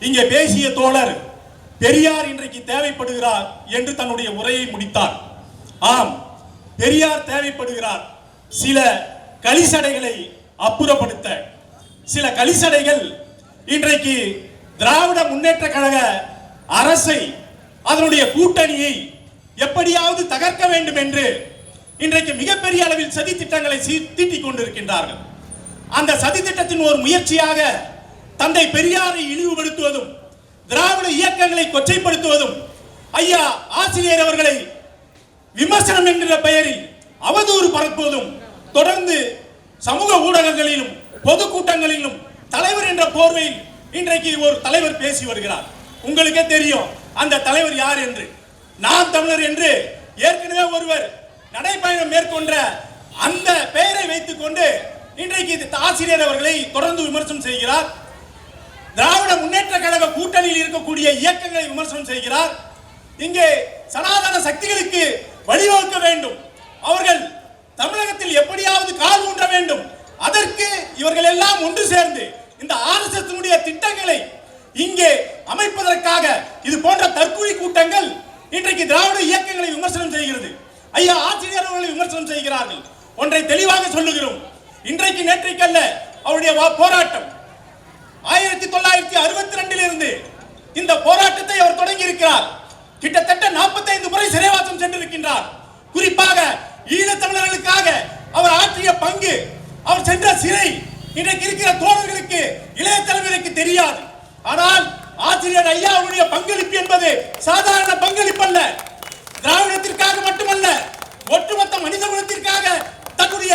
இங்கே பேசிய தோழர் பெரியார் இன்றைக்கு தேவைப்படுகிறார் என்று தன்னுடைய உரையை முடித்தார். ஆம் பெரியார் தேவைப்படுகிறார். சில கலிசடைகளை அப்புறப்படுத்த. சில கலிசடைகள் இன்றைக்கு திராவிட முன்னேற்ற கழக அரசை அதனுடைய கூட்டணியை எப்படியாவது தகர்க்க வேண்டும் என்று இன்றைக்கு மிகப்பெரிய அளவில் சதி திட்டங்களை சீ- தீட்டிக் கொண்டிருக்கின்றார்கள். அந்த சதி திட்டத்தின் ஒரு முயற்சியாக தந்தை பெரியாரை இழிவுபடுத்துவதும் திராவிட இயக்கங்களை கொச்சைப்படுத்துவதும் ஐயா ஆசிரியர் அவர்களை விமர்சனம் என்கிற பெயரில் அவதூறு பரப்புவதும் தொடர்ந்து சமூக ஊடகங்களிலும் பொதுக்கூட்டங்களிலும் தலைவர் என்ற போர்வையில் இன்றைக்கு ஒரு தலைவர் பேசி வருகிறார். உங்களுக்கே தெரியும் அந்த தலைவர் யார் என்று. நாம் தமிழர் என்று ஏற்கனவே ஒருவர் நடைபயணம் மேற்கொண்ட அந்த பெயரை வைத்துக் கொண்டு இன்றைக்கு ஆசிரியர் அவர்களை தொடர்ந்து விமர்சனம் செய்கிறார். திராவிட முன்னேற்ற கழக கூட்டணியில் இருக்கக்கூடிய இயக்கங்களை விமர்சனம் செய்கிறார். இங்கே சனாதன சக்திகளுக்கு வழிவகுக்க வேண்டும். அவர்கள் தமிழகத்தில் எப்படியாவது கால் ஊன்ற வேண்டும். அதற்கு இவர்கள் எல்லாம் ஒன்று சேர்ந்து இந்த ஆர்எஸ்எஸ் திட்டங்களை இங்கே அமைப்பதற்காக இது போன்ற தற்கொலை கூட்டங்கள் இன்றைக்கு திராவிட இயக்கங்களை விமர்சனம் செய்கிறது. ஐயா ஆசிரியர் அவர்களை விமர்சனம் செய்கிறார்கள். ஒன்றை தெளிவாக சொல்லுகிறோம். இன்றைக்கு நேற்றைக்கல்ல அவருடைய வா- போராட்டம். ஆயிரத்தி தொள்ளாயிரத்தி அறுபத்தி ரெண்டில் இருந்து இந்த போராட்டத்தை அவர் தொடங்கி இருக்கிறார் கிட்டத்தட்ட 45 முறை சிறைவாசம் சென்றிருக்கின்றார். குறிப்பாக ஈழத்தமிழர்களுக்காக அவர் ஆற்றிய பங்கு அவர் சென்ற சிறை இன்றைக்கு இருக்கிற தோழர்களுக்கு இளைய தலைவருக்கு தெரியாது. ஆனால் ஆசிரியர் ஐயா அவருடைய பங்களிப்பு என்பது சாதாரண பங்களிப்பு அல்ல. திராவிடத்திற்காக மட்டுமல்ல ஒட்டுமொத்த மனித குலத்திற்காக தன்னுடைய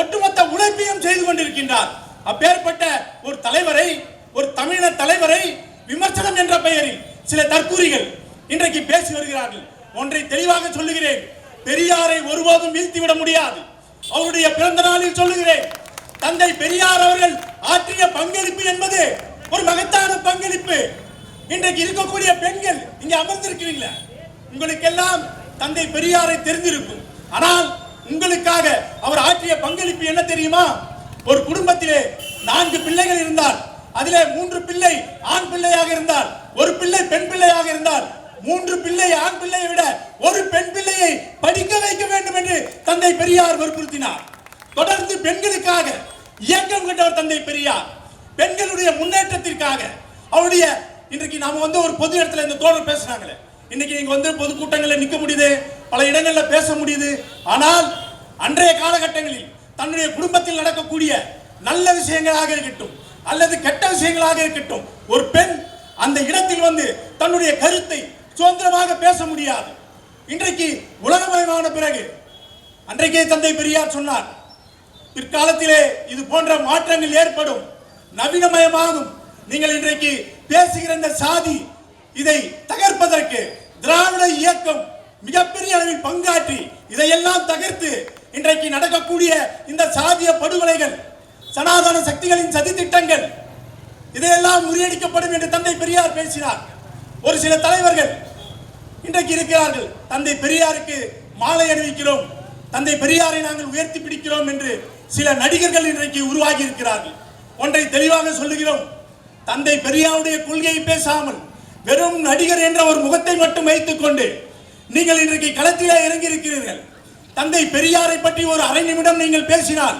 ஒட்டுமொத்த உழைப்பையும் செய்து கொண்டிருக்கின்றார். அப்பேற்பட்ட ஒரு தலைவரை ஒரு தமிழ தலைவரை விமர்சனம் என்ற பெயரில் சில தற்கூறிகள் இன்றைக்கு பேசி வருகிறார்கள். ஒன்றை தெளிவாக சொல்லுகிறேன். பெரியாரை ஒருபோதும் வீழ்த்திவிட முடியாது. அவருடைய பிறந்த நாளில் சொல்லுகிறேன். தந்தை பெரியார் அவர்கள் ஆற்றிய பங்களிப்பு என்பது ஒரு மகத்தான பங்களிப்பு. இன்றைக்கு இருக்கக்கூடிய பெண்கள் இங்க அமர்ந்திருக்கிறீங்களா உங்களுக்கெல்லாம் தந்தை பெரியாரை தெரிந்திருக்கும். ஆனால் உங்களுக்காக அவர் ஆற்றிய பங்களிப்பு என்ன தெரியுமா? ஒரு குடும்பத்திலே நான்கு பிள்ளைகள் இருந்தால் அதிலே மூன்று பிள்ளை ஆண் பிள்ளையாக இருந்தால் ஒரு பிள்ளை பெண் பிள்ளையாக இருந்தால் மூன்று பிள்ளை ஆண் பிள்ளையை விட ஒரு பெண் பிள்ளையை படிக்க வைக்க வேண்டும் என்று தந்தை பெரியார் வற்புறுத்தினார். தொடர்ந்து பெண்களுக்காக இயக்கம் கொண்டவர் தந்தை பெரியார். பெண்களுடைய முன்னேற்றத்திற்காக அவருடைய இன்றைக்கு நாம வந்து ஒரு பொது இடத்துல இந்த தோழர் பேசுறாங்களே. இன்னைக்கு நீங்க வந்து பொதுக்கூட்டங்களில் நிற்க முடியுது பல இடங்களில் பேச முடியுது. ஆனால் அன்றைய காலகட்டங்களில் தன்னுடைய குடும்பத்தில் நடக்கக்கூடிய நல்ல விஷயங்களாக இருக்கட்டும் அல்லது கெட்ட விஷயங்களாக இருக்கட்டும் ஒரு பெண் அந்த இடத்தில் வந்து தன்னுடைய கருத்தை சுதந்திரமாக பேச முடியாது. இன்றைக்கு உலகமயமான பிறகு அன்றைக்கே தந்தை பெரியார் சொன்னார் பிற்காலத்திலே இது போன்ற மாற்றங்கள் ஏற்படும் நவீனமயமாகும். நீங்கள் இன்றைக்கு பேசுகிற இந்த சாதி இதை தகர்ப்பதற்கு திராவிட இயக்கம் மிகப்பெரிய அளவில் பங்காற்றி இதையெல்லாம் தகர்த்து இன்றைக்கு நடக்கக்கூடிய இந்த சாதிய படுகொலைகள் சனாதன சக்திகளின் சதி திட்டங்கள் இதையெல்லாம் முறியடிக்கப்படும் என்று தந்தை பெரியார் பேசினார். ஒரு சில தலைவர்கள் இன்றைக்கு இருக்கிறார்கள். தந்தை பெரியாருக்கு மாலை அணிவிக்கிறோம் தந்தை பெரியாரை நாங்கள் உயர்த்தி பிடிக்கிறோம் என்று சில நடிகர்கள் இன்றைக்கு உருவாகி இருக்கிறார்கள். ஒன்றை தெளிவாக சொல்லுகிறோம். தந்தை பெரியாருடைய கொள்கையை பேசாமல் வெறும் நடிகர் என்ற ஒரு முகத்தை மட்டும் வைத்துக் கொண்டு நீங்கள் இன்றைக்கு களத்திலே இறங்கி இருக்கிறீர்கள் தந்தை பெரியாரை பற்றி ஒரு அரை நிமிடம் நீங்கள் பேசினால்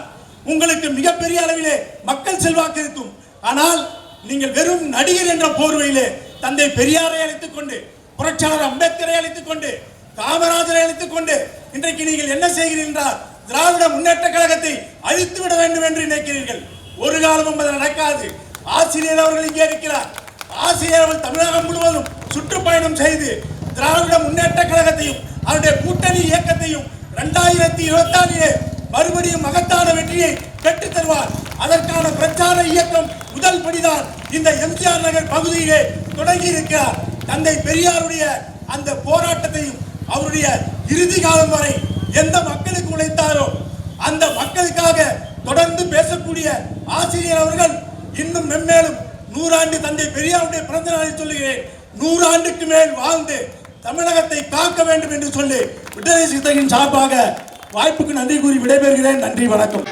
உங்களுக்கு மிகப்பெரிய அளவிலே மக்கள் செல்வாக்கு இருக்கும். ஆனால் நீங்கள் வெறும் நடிகர் என்ற போர்வையிலே தந்தை பெரியாரை அழைத்துக் கொண்டு புரட்சியாளர் அம்பேத்கரை அழைத்துக் கொண்டு காமராஜரை அழைத்துக் கொண்டு இன்றைக்கு நீங்கள் என்ன செய்கிறீர்கள் என்றால் திராவிட முன்னேற்ற கழகத்தை அழித்து விட வேண்டும் என்று நினைக்கிறீர்கள். ஒரு காலமும் அது நடக்காது. ஆசிரியர் அவர்கள் இங்கே இருக்கிறார். ஆசிரியர் அவர்கள் தமிழகம் முழுவதும் சுற்றுப்பயணம் செய்து திராவிட முன்னேற்ற கழகத்தையும் அவருடைய கூட்டணி இயக்கத்தையும் இரண்டாயிரத்தி இருபத்தி ஆறிலே மறுபடியும் மகத்தான வெற்றியை பெற்றுத் தருவார். அதற்கான பிரச்சார இயக்கம் முதல் படிதான் இந்த எம்ஜிஆர் நகர் பகுதியிலே தொடங்கி இருக்கிறார். தந்தை பெரியாருடைய அந்த போராட்டத்தையும் அவருடைய இறுதி காலம் வரை எந்த மக்களுக்கு உழைத்தாரோ அந்த மக்களுக்காக தொடர்ந்து பேசக்கூடிய ஆசிரியர் அவர்கள் இன்னும் மென்மேலும் நூறாண்டு தந்தை பெரியாருடைய பிறந்த நாளில் சொல்லுகிறேன் நூறாண்டுக்கு மேல் வாழ்ந்து தமிழகத்தை காக்க வேண்டும் என்று சொல்லி விடுதலை சித்தகின் சார்பாக வாய்ப்புக்கு நன்றி கூறி விடைபெறுகிறேன். நன்றி வணக்கம்.